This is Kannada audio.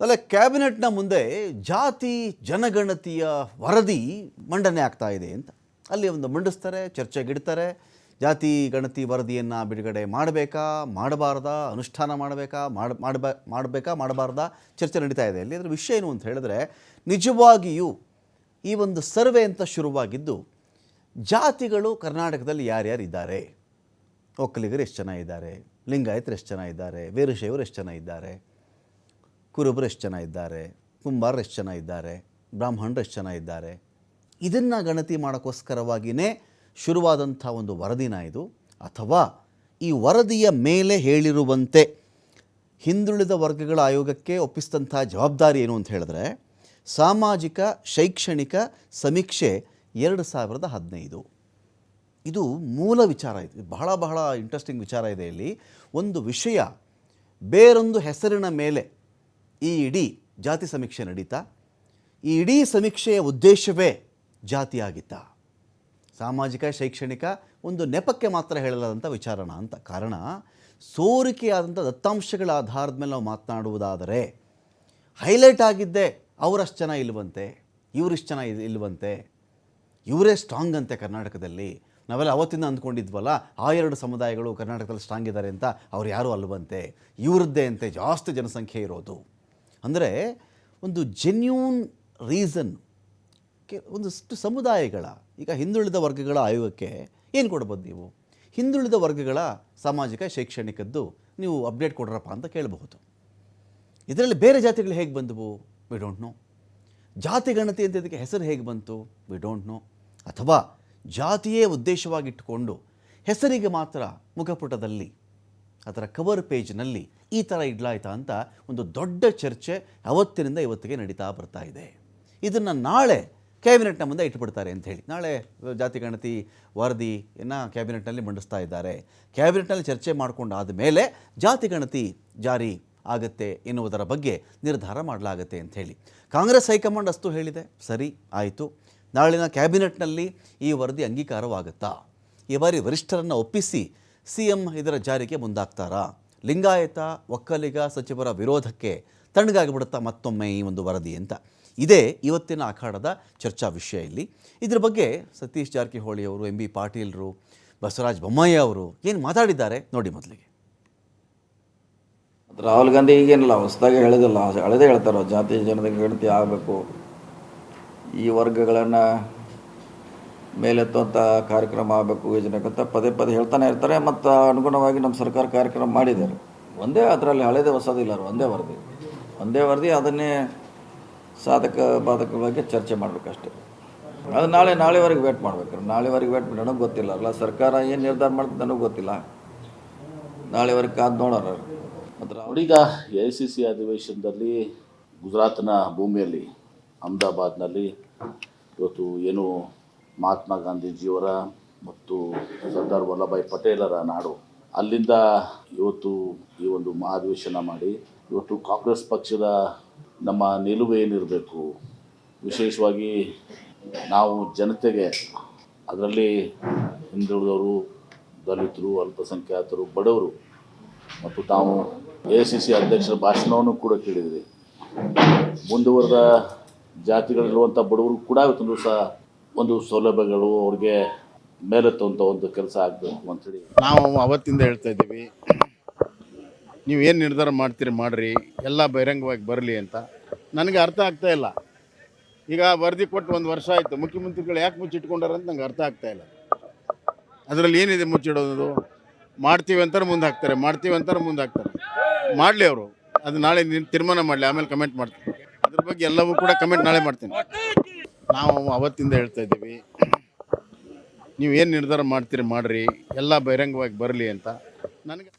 ಅಲ್ಲ, ಕ್ಯಾಬಿನೆಟ್ನ ಮುಂದೆ ಜಾತಿ, ಜನಗಣತಿಯ ವರದಿ ಮಂಡನೆ ಆಗ್ತಾ ಇದೆ ಅಂತ. ಅಲ್ಲಿ ಒಂದು ಮಂಡಿಸ್ತಾರೆ ಚರ್ಚೆಗಿಡ್ತಾರೆ ಜಾತಿ, ಗಣತಿ ವರದಿಯನ್ನು ಬಿಡುಗಡೆ ಮಾಡಬೇಕಾ, ಮಾಡಬಾರ್ದಾ, ಅನುಷ್ಠಾನ ಮಾಡಬೇಕಾ, ಮಾಡ, ಮಾಡಬ, ಮಾಡಬೇಕಾ, ಮಾಡಬಾರ್ದಾ ಚರ್ಚೆ ನಡೀತಾ ಇದೆ. ಅಲ್ಲಿ ಅದರ ವಿಷಯ ಏನು ಅಂತ ಹೇಳಿದ್ರೆ, ನಿಜವಾಗಿಯೂ ಈ ಒಂದು ಸರ್ವೆ ಅಂತ ಶುರುವಾಗಿದ್ದು, ಜಾತಿಗಳು ಕರ್ನಾಟಕದಲ್ಲಿ ಯಾರ್ಯಾರು ಇದ್ದಾರೆ? ಒಕ್ಕಲಿಗರು ಎಷ್ಟು ಜನ ಇದ್ದಾರೆ? ಲಿಂಗಾಯತರು ಎಷ್ಟು ಜನ ಇದ್ದಾರೆ? ವೀರಶೈವರು ಎಷ್ಟು ಜನ ಇದ್ದಾರೆ? ಕುರುಬರು ಎಷ್ಟು ಜನ ಇದ್ದಾರೆ, ಕುಂಬಾರರು ಎಷ್ಟು ಜನ ಇದ್ದಾರೆ, ಬ್ರಾಹ್ಮಣರು ಎಷ್ಟು ಜನ ಇದ್ದಾರೆ, ಇದನ್ನು ಗಣತಿ ಮಾಡೋಕ್ಕೋಸ್ಕರವಾಗಿಯೇ ಶುರುವಾದಂಥ ಒಂದು ವರದಿನ ಇದು. ಅಥವಾ ಈ ವರದಿಯ ಮೇಲೆ ಹೇಳಿರುವಂತೆ ಹಿಂದುಳಿದ ವರ್ಗಗಳ ಆಯೋಗಕ್ಕೆ ಒಪ್ಪಿಸಿದಂಥ ಜವಾಬ್ದಾರಿ ಏನು ಅಂತ ಹೇಳಿದ್ರೆ, ಸಾಮಾಜಿಕ, ಶೈಕ್ಷಣಿಕ ಸಮೀಕ್ಷೆ ಎರಡು ಸಾವಿರದ ಹದಿನೈದು. ಇದು ಮೂಲ ವಿಚಾರ ಇದೆ. ಬಹಳ ಬಹಳ ಇಂಟ್ರೆಸ್ಟಿಂಗ್ ವಿಚಾರ ಇದೆ ಇಲ್ಲಿ. ಒಂದು ವಿಷಯ ಬೇರೊಂದು ಹೆಸರಿನ ಮೇಲೆ ಈ ಇಡೀ ಜಾತಿ ಸಮೀಕ್ಷೆ ನಡೀತಾ. ಈ ಇಡೀ ಸಮೀಕ್ಷೆಯ ಉದ್ದೇಶವೇ ಜಾತಿಯಾಗಿತ್ತಾ. ಸಾಮಾಜಿಕ, ಶೈಕ್ಷಣಿಕ ಒಂದು ನೆಪಕ್ಕೆ ಮಾತ್ರ ಹೇಳಲಾದಂಥ ವಿಚಾರಣ ಅಂತ. ಕಾರಣ ಸೋರಿಕೆಯಾದಂಥ ದತ್ತಾಂಶಗಳ ಆಧಾರದ ಮೇಲೆ ನಾವು ಮಾತನಾಡುವುದಾದರೆ, ಹೈಲೈಟ್ ಆಗಿದ್ದೆ ಅವರಷ್ಟು ಜನ ಇಲ್ಲವಂತೆ ಇವರಿಷ್ಟು ಜನ ಇಲ್ಲವಂತೆ ಇವರೇ ಸ್ಟ್ರಾಂಗ್ ಅಂತೆ ಕರ್ನಾಟಕದಲ್ಲಿ. ನಾವೆಲ್ಲ ಅವತ್ತಿಂದ ಅಂದ್ಕೊಂಡಿದ್ವಲ್ಲ, ಆ ಎರಡು ಸಮುದಾಯಗಳು ಕರ್ನಾಟಕದಲ್ಲಿ ಸ್ಟ್ರಾಂಗ್ ಇದ್ದಾರೆ ಅಂತ, ಅವ್ರು ಯಾರೂ ಅಲ್ವಂತೆ, ಇವರದ್ದೇ ಅಂತೆ ಜಾಸ್ತಿ ಜನಸಂಖ್ಯೆ ಇರೋದು. ಅಂದರೆ ಒಂದು ಜೆನ್ಯೂನ್ ರೀಸನ್ ಕೆ ಒಂದಷ್ಟು ಸಮುದಾಯಗಳ, ಈಗ ಹಿಂದುಳಿದ ವರ್ಗಗಳ ಆಯೋಗಕ್ಕೆ ಏನು ಕೊಡ್ಬೋದು ನೀವು? ಹಿಂದುಳಿದ ವರ್ಗಗಳ ಸಾಮಾಜಿಕ, ಶೈಕ್ಷಣಿಕದ್ದು ನೀವು ಅಪ್ಡೇಟ್ ಕೊಡ್ರಪ್ಪ ಅಂತ ಕೇಳಬಹುದು. ಇದರಲ್ಲಿ ಬೇರೆ ಜಾತಿಗಳು ಹೇಗೆ ಬಂದವು? ವಿ ಡೋಂಟ್ ನೋ ಜಾತಿ ಗಣತಿ ಅಂತ ಇದಕ್ಕೆ ಹೆಸರು ಹೇಗೆ ಬಂತು? ವಿ ಡೋಂಟ್ ನೋ ಅಥವಾ ಜಾತಿಯೇ ಉದ್ದೇಶವಾಗಿಟ್ಟುಕೊಂಡು ಹೆಸರಿಗೆ ಮಾತ್ರ ಮುಖಪುಟದಲ್ಲಿ ಅದರ ಕವರ್ ಪೇಜ್ನಲ್ಲಿ ಈ ಥರ ಇಡ್ಲಾಯ್ತಾ ಅಂತ ಒಂದು ದೊಡ್ಡ ಚರ್ಚೆ ಅವತ್ತಿನಿಂದ ಇವತ್ತಿಗೆ ನಡೀತಾ ಬರ್ತಾ ಇದೆ. ಇದನ್ನು ನಾಳೆ ಕ್ಯಾಬಿನೆಟ್ನ ಮುಂದೆ ಇಟ್ಬಿಡ್ತಾರೆ ಅಂತ ಹೇಳಿ. ನಾಳೆ ಜಾತಿ, ಗಣತಿ ವರದಿಯನ್ನು ಕ್ಯಾಬಿನೆಟ್ನಲ್ಲಿ ಮಂಡಿಸ್ತಾ ಇದ್ದಾರೆ. ಕ್ಯಾಬಿನೆಟ್ನಲ್ಲಿ ಚರ್ಚೆ ಮಾಡಿಕೊಂಡಾದ ಮೇಲೆ ಜಾತಿ, ಗಣತಿ ಜಾರಿ ಆಗುತ್ತೆ ಎನ್ನುವುದರ ಬಗ್ಗೆ ನಿರ್ಧಾರ ಮಾಡಲಾಗುತ್ತೆ ಅಂತ ಹೇಳಿ. ಕಾಂಗ್ರೆಸ್ ಹೈಕಮಾಂಡ್ ಅಷ್ಟು ಹೇಳಿದೆ. ಸರಿ, ಆಯಿತು. ನಾಳಿನ ಕ್ಯಾಬಿನೆಟ್ನಲ್ಲಿ ಈ ವರದಿ ಅಂಗೀಕಾರವಾಗುತ್ತಾ? ಈ ಬಾರಿ ವರಿಷ್ಠರನ್ನು ಒಪ್ಪಿಸಿ ಸಿ ಎಂ ಇದರ ಜಾರಿಗೆ ಮುಂದಾಗ್ತಾರಾ? ಲಿಂಗಾಯತ, ಒಕ್ಕಲಿಗ ಸಚಿವರ ವಿರೋಧಕ್ಕೆ ತಣ್ಣಗಾಗಿಬಿಡುತ್ತಾ ಮತ್ತೊಮ್ಮೆ ಈ ಒಂದು ವರದಿ ಅಂತ. ಇದೇ ಇವತ್ತಿನ ಅಖಾಡದ ಚರ್ಚಾ ವಿಷಯ ಇಲ್ಲಿ. ಇದ್ರ ಬಗ್ಗೆ ಸತೀಶ್ ಜಾರಕಿಹೊಳಿ ಅವರು, ಎಂ ಬಿ ಪಾಟೀಲ್ರು, ಬಸವರಾಜ ಬೊಮ್ಮಾಯಿ ಅವರು ಏನು ಮಾತಾಡಿದ್ದಾರೆ ನೋಡಿ ಮೊದಲಿಗೆ. ರಾಹುಲ್ ಗಾಂಧಿ ಈಗೇನಿಲ್ಲ ಹೊಸದಾಗಿ ಹೇಳಿದಿಲ್ಲ ಹಳದೇ ಹೇಳ್ತಾರೋ, ಜಾತಿ ಜನತೆ ಗಣತಿ ಆಗಬೇಕು. ಈ ವರ್ಗಗಳನ್ನು ಮೇಲೆತ್ತುವಂಥ ಕಾರ್ಯಕ್ರಮ ಆಗಬೇಕು ಯೋಜನೆ ಅಂತ ಪದೇ ಪದೇ ಹೇಳ್ತಾನೆ ಇರ್ತಾರೆ, ಮತ್ತು ಅನುಗುಣವಾಗಿ ನಮ್ಮ ಸರ್ಕಾರ ಕಾರ್ಯಕ್ರಮ ಮಾಡಿದ್ದಾರೆ. ಒಂದೇ ಅದರಲ್ಲಿ ಹಳೆದೇ ಹೊಸದಿಲ್ಲ ಒಂದೇ ವರದಿ. ಒಂದೇ ವರದಿ, ಅದನ್ನೇ ಸಾಧಕ ಬಾಧಕ ಬಗ್ಗೆ ಚರ್ಚೆ ಮಾಡಬೇಕಷ್ಟೇ. ಅದು ನಾಳೆ, ನಾಳೆವರೆಗೆ ವೇಟ್ ಮಾಡ್ಬೇಕು. ನಾಳೆವರೆಗೆ ವೇಟ್ ನನಗೆ ಗೊತ್ತಿಲ್ಲ. ಅಲ್ಲ, ಸರ್ಕಾರ ಏನು ನಿರ್ಧಾರ ಮಾಡ್ತದೆ ನನಗೆ ಗೊತ್ತಿಲ್ಲ. ನಾಳೆವರೆಗೆ ಕಾದು ನೋಡೋರು ಮತ್ತು ಅವರೀಗ ಎ ಐ ಸಿ ಸಿ ಅಧಿವೇಶನದಲ್ಲಿ ಗುಜರಾತ್ನ ಭೂಮಿಯಲ್ಲಿ, ಅಹಮದಾಬಾದ್ನಲ್ಲಿ ಇವತ್ತು ಏನು ಮಹಾತ್ಮ ಗಾಂಧೀಜಿಯವರ ಮತ್ತು ಸರ್ದಾರ್ ವಲ್ಲಭಾಯ್ ಪಟೇಲರ ನಾಡು. ಅಲ್ಲಿಂದ ಇವತ್ತು ಈ ಒಂದು ಮಹಾಧಿವೇಶನ ಮಾಡಿ, ಇವತ್ತು ಕಾಂಗ್ರೆಸ್ ಪಕ್ಷದ ನಮ್ಮ ನಿಲುವು ಏನಿರಬೇಕು, ವಿಶೇಷವಾಗಿ ನಾವು ಜನತೆಗೆ, ಅದರಲ್ಲಿ ಹಿಂದುಳಿದವರು, ದಲಿತರು, ಅಲ್ಪಸಂಖ್ಯಾತರು, ಬಡವರು, ಮತ್ತು ತಾವು ಎ ಸಿ ಸಿ ಅಧ್ಯಕ್ಷರ ಭಾಷಣವನ್ನು ಕೂಡ ಕೇಳಿದ್ರಿ ಮುಂದುವರೆದ ಜಾತಿಗಳಿರುವಂಥ ಬಡವರು ಕೂಡ ಇವತ್ತೊಂದು ದಿವಸ ಒಂದು ಸೌಲಭ್ಯಗಳು ಅವ್ರಿಗೆ ಮೇಲೆತ್ತುವಂಥ ಒಂದು ಕೆಲಸ ಆಗಬೇಕು ಅಂತೇಳಿ ನಾವು ಅವತ್ತಿಂದ ಹೇಳ್ತಾ ಇದ್ದೀವಿ. ಏನು ನಿರ್ಧಾರ ಮಾಡ್ತೀರಿ, ಮಾಡ್ರಿ, ಎಲ್ಲ ಬಹಿರಂಗವಾಗಿ ಬರಲಿ ಅಂತ. ನನಗೆ ಅರ್ಥ ಆಗ್ತಾ ಇಲ್ಲ. ಈಗ ವರದಿ ಕೊಟ್ಟು ಒಂದು ವರ್ಷ ಆಯಿತು, ಮುಖ್ಯಮಂತ್ರಿಗಳು ಯಾಕೆ ಮುಚ್ಚಿಟ್ಕೊಂಡಾರ ಅಂತ ನಂಗೆ ಅರ್ಥ ಆಗ್ತಾ ಇಲ್ಲ. ಅದರಲ್ಲಿ ಏನಿದೆ ಮುಚ್ಚಿಡೋದು? ಮಾಡ್ತೀವಿ ಅಂತಾರೆ ಮುಂದೆ ಹಾಕ್ತಾರೆ, ಮಾಡ್ತೀವಿ ಅಂತಾರೆ ಮುಂದೆ ಹಾಕ್ತಾರೆ. ಮಾಡಲಿ ಅವರು. ಅದು ನಾಳೆ ನೀನು ತೀರ್ಮಾನ ಮಾಡಲಿ, ಆಮೇಲೆ ಕಮೆಂಟ್ ಮಾಡ್ತೀನಿ. ಅದ್ರ ಬಗ್ಗೆ ಎಲ್ಲವೂ ಕೂಡ ಕಮೆಂಟ್ ನಾಳೆ ಮಾಡ್ತೀನಿ. ನಾವು ಅವತ್ತಿಂದ ಹೇಳ್ತಾ ಇದ್ದೀವಿ. ನೀವು ಏನು ನಿರ್ಧಾರ ಮಾಡ್ತೀರಿ ಮಾಡಿರಿ. ಎಲ್ಲ ಬಹಿರಂಗವಾಗಿ ಬರಲಿ ಅಂತ. ನನಗೆ